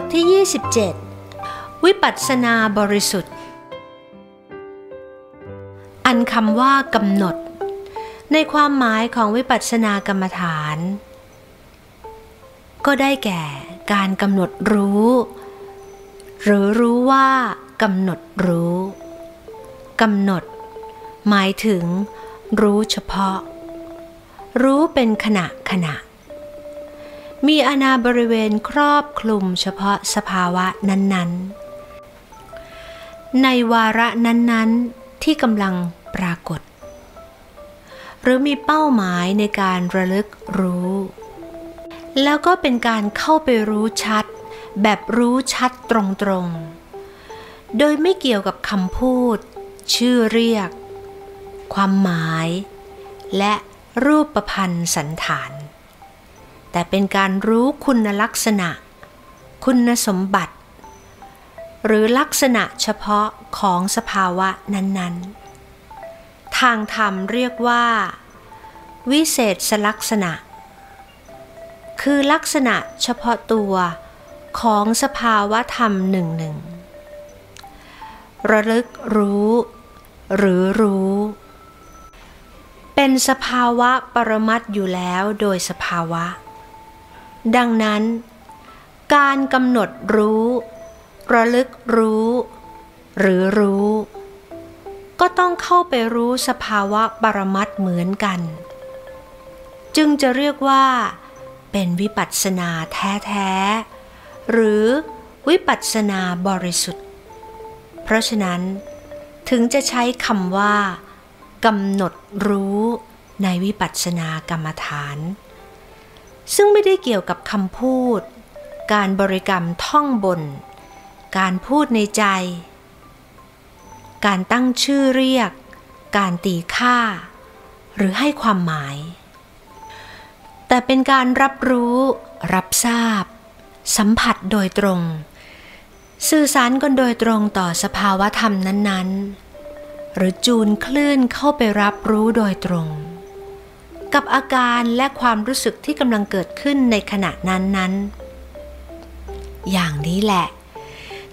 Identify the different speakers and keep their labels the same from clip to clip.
Speaker 1: ทที่ 27 วิปัสสนาบริสุทธิ์ อันคำว่ากำหนด ในความหมายของวิปัสสนากรรมฐาน ก็ได้แก่การกำหนดรู้ หรือรู้ว่ากำหนดรู้กำหนด หมายถึง รู้เฉพาะ รู้เป็นขณะขณะ มีอาณาบริเวณครอบคลุมเฉพาะสภาวะนั้นๆ ในวาระนั้นๆที่กำลังปรากฏ หรือมีเป้าหมายในการระลึกรู้ แล้วก็เป็นการเข้าไปรู้ชัด แบบรู้ชัดตรงๆ โดยไม่เกี่ยวกับคำพูด ชื่อเรียก ความหมาย และรูปประพันธ์สันฐาน แต่เป็นการรู้คุณลักษณะ คุณสมบัติ หรือลักษณะเฉพาะของสภาวะนั้นๆ ทางธรรมเรียกว่า วิเศษลักษณะ คือลักษณะเฉพาะตัวของสภาวะธรรมหนึ่งหนึ่งระลึกรู้ หรือรู้ เป็นสภาวะปรมัตอยู่แล้วโดยสภาวะ ดังนั้น การกำหนดรู้ ระลึกรู้ หรือรู้ ก็ต้องเข้าไปรู้สภาวะปรมัตเหมือนกัน จึงจะเรียกว่า เป็นวิปัสสนาแท้ๆ หรือวิปัสสนาบริสุทธิ์ เพราะฉะนั้น ถึงจะใช้คำว่ากำหนดรู้ในวิปัสสนากรรมฐาน ซึ่งไม่ได้เกี่ยวกับคำพูด การบริกรรมท่องบน การพูดในใจ การตั้งชื่อเรียก การตีค่า หรือให้ความหมาย แต่เป็นการรับรู้ รับทราบ สัมผัสโดยตรง สื่อสารกันโดยตรงต่อสภาวะธรรมนั้น ๆ หรือจูนคลื่นเข้าไปรับรู้โดยตรง กับอาการและความรู้สึกที่กำลังเกิดขึ้นในขณะนั้นนั้น อย่างนี้แหละ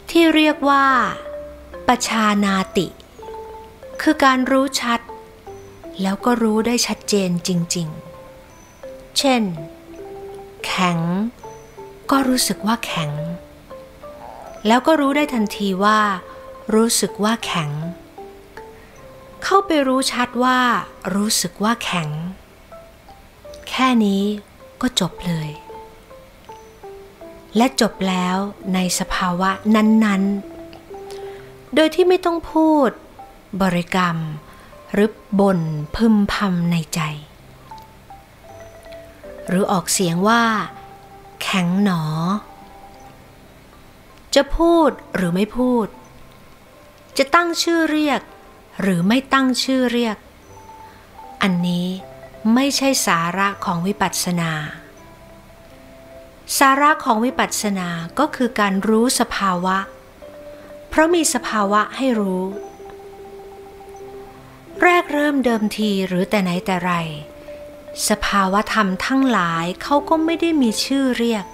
Speaker 1: ที่เรียกว่าปชานาติ คือการรู้ชัด แล้วก็รู้ได้ชัดเจนจริง ๆ เช่น แข็ง ก็รู้สึกว่าแข็ง แล้วก็รู้ได้ทันทีว่า รู้สึกว่าแข็งเข้าไปรู้ชัดว่า รู้สึกว่าแข็ง แค่นี้ก็จบเลย และจบแล้วในสภาวะนั้นๆ โดยที่ไม่ต้องพูด บริกรรม หรือบ่นพึมพำในใจ หรือออกเสียงว่า แข็งหนอ จะพูดหรือไม่พูด จะตั้งชื่อเรียก หรือไม่ตั้งชื่อเรียก อันนี้ ไม่ใช่สาระของวิปัสสนา สาระของวิปัสสนาก็คือการรู้สภาวะ เพราะมีสภาวะให้รู้ แรกเริ่มเดิมทีหรือแต่ไหนแต่ไร สภาวะธรรมทั้งหลายเขาก็ไม่ได้มีชื่อเรียก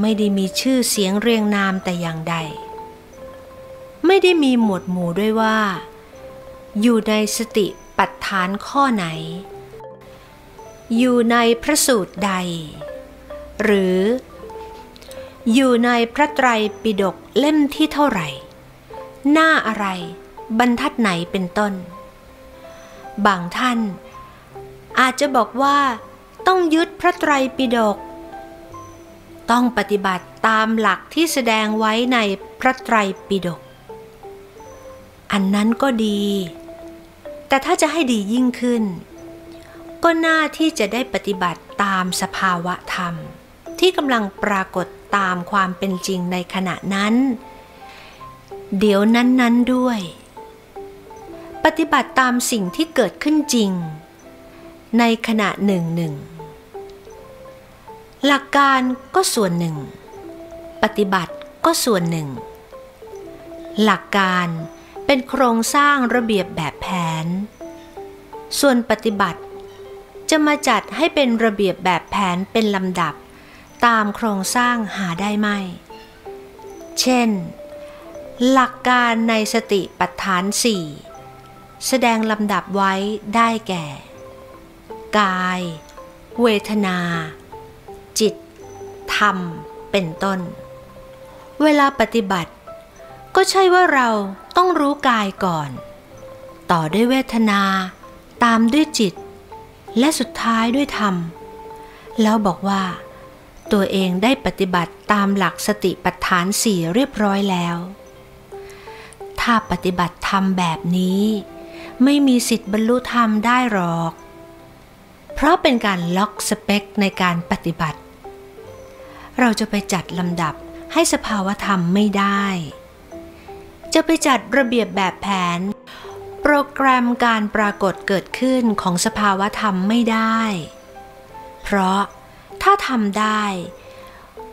Speaker 1: ไม่ได้มีชื่อเสียงเรียงนามแต่อย่างใด ไม่ได้มีหมวดหมู่ด้วยว่า อยู่ในสติ ปัฏฐานข้อไหน อยู่ในพระสูตรใด หรือ อยู่ในพระไตรปิฎกเล่มที่เท่าไหร่ หน้าอะไร บรรทัดไหนเป็นต้น บางท่าน อาจจะบอกว่าต้องยึดพระไตรปิฎกต้องปฏิบัติตามหลักที่แสดงไว้ในพระไตรปิฎกอันนั้นก็ดี แต่ถ้าจะให้ดียิ่งขึ้น ก็น่าที่จะได้ปฏิบัติตามสภาวะธรรม ที่กำลังปรากฏตามความเป็นจริงในขณะนั้น เดี๋ยวนั้นๆด้วย ปฏิบัติตามสิ่งที่เกิดขึ้นจริง ในขณะหนึ่งหนึ่งหลักการก็ส่วนหนึ่ง ปฏิบัติก็ส่วนหนึ่ง หลักการ เป็นโครงสร้างระเบียบแบบแผน ส่วนปฏิบัติ จะมาจัดให้เป็นระเบียบแบบแผนเป็นลำดับ ตามโครงสร้างหาได้ไหมเช่น หลักการในสติปัฏฐานสี่แสดงลำดับไว้ได้แก่ กาย เวทนา จิต ธรรม เป็นต้น เวลาปฏิบัติ ก็ใช่ว่าเรา ต้องรู้กายก่อน ต่อด้วยเวทนา ตามด้วยจิต และสุดท้ายด้วยธรรม แล้วบอกว่า ตัวเองได้ปฏิบัติตามหลักสติปัฏฐานสี่เรียบร้อยแล้ว ถ้าปฏิบัติธรรมแบบนี้ ไม่มีสิทธิ์บรรลุธรรมได้หรอก เพราะเป็นการล็อกสเปคในการปฏิบัติ เราจะไปจัดลำดับให้สภาวธรรมไม่ได้ จะไปจัดระเบียบแบบแผน โปรแกรมการปรากฏเกิดขึ้นของสภาวธรรมไม่ได้ เพราะถ้าทำได้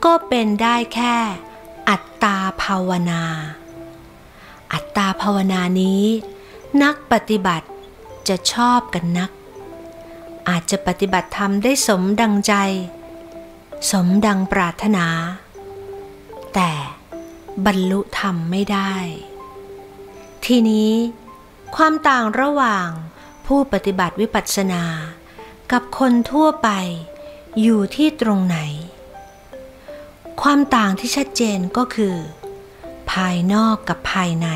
Speaker 1: ก็เป็นได้แค่อัตตาภาวนา อัตตาภาวนานี้ นักปฏิบัติจะชอบกันนัก อาจจะปฏิบัติธรรมได้สมดังใจ สมดังปรารถนา แต่บรรลุธรรมไม่ได้ ทีนี้ ความต่างระหว่างผู้ปฏิบัติวิปัสสนา กับคนทั่วไป อยู่ที่ตรงไหน ความต่างที่ชัดเจนก็คือ ภายนอกกับภายใน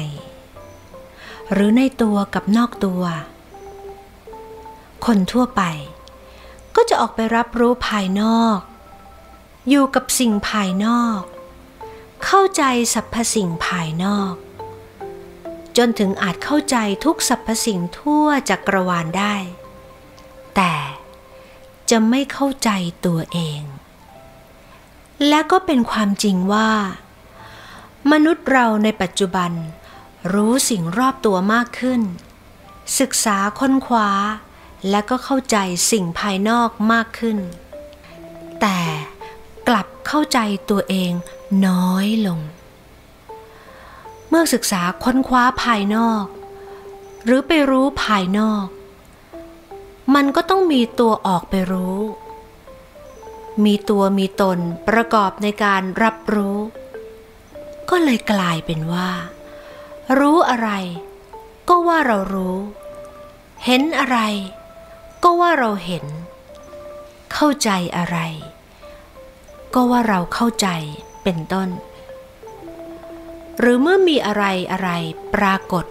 Speaker 1: หรือในตัวกับนอกตัว คนทั่วไป ก็จะออกไปรับรู้ภายนอก อยู่กับสิ่งภายนอก เข้าใจสรรพสิ่งภายนอก จนถึงอาจเข้าใจทุกสรรพสิ่งทั่วจักรวาลได้ แต่จะไม่เข้าใจตัวเอง และก็เป็นความจริงว่า มนุษย์เราในปัจจุบัน รู้สิ่งรอบตัวมากขึ้น ศึกษาค้นคว้า และก็เข้าใจสิ่งภายนอกมากขึ้น แต่กลับเข้าใจตัวเองน้อยลง เมื่อศึกษาค้นคว้าภายนอก หรือไปรู้ภายนอก มันก็ต้องมีตัวออกไปรู้ มีตัวมีตนประกอบในการรับรู้ ก็เลยกลายเป็นว่า รู้อะไรก็ว่าเรารู้ เห็นอะไร ก็ว่าเราเห็น เข้าใจอะไร ก็ว่าเราเข้าใจเป็นต้น หรือเมื่อมีอะไรอะไรปรากฏ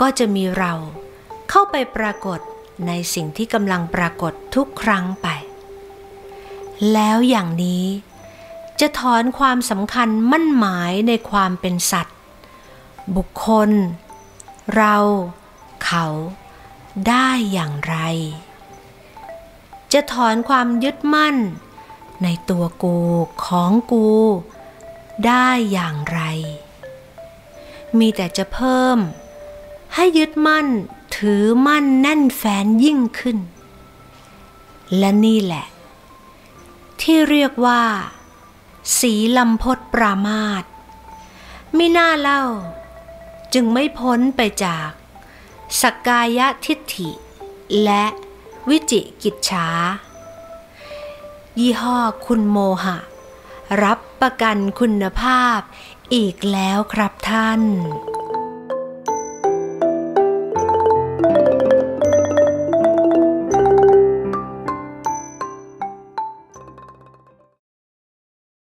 Speaker 1: ก็จะมีเราเข้าไปปรากฏในสิ่งที่กำลังปรากฏทุกครั้งไป แล้วอย่างนี้จะถอนความสำคัญมั่นหมายในความเป็นสัตว์ บุคคล เรา เขาได้อย่างไร จะถอนความยึดมั่น ในตัวกูของกู ได้อย่างไร มีแต่จะเพิ่ม ให้ยึดมั่นถือมั่นแน่นแฟนยิ่งขึ้น และนี่แหละ ที่เรียกว่า สีลำพดปรามาตไม่น่าเล่า จึงไม่พ้นไปจากสกกายทิฏฐิ และวิจิกิจฉายี่ห้อคุณโมหะ รับประกันคุณภาพอีกแล้วครับท่าน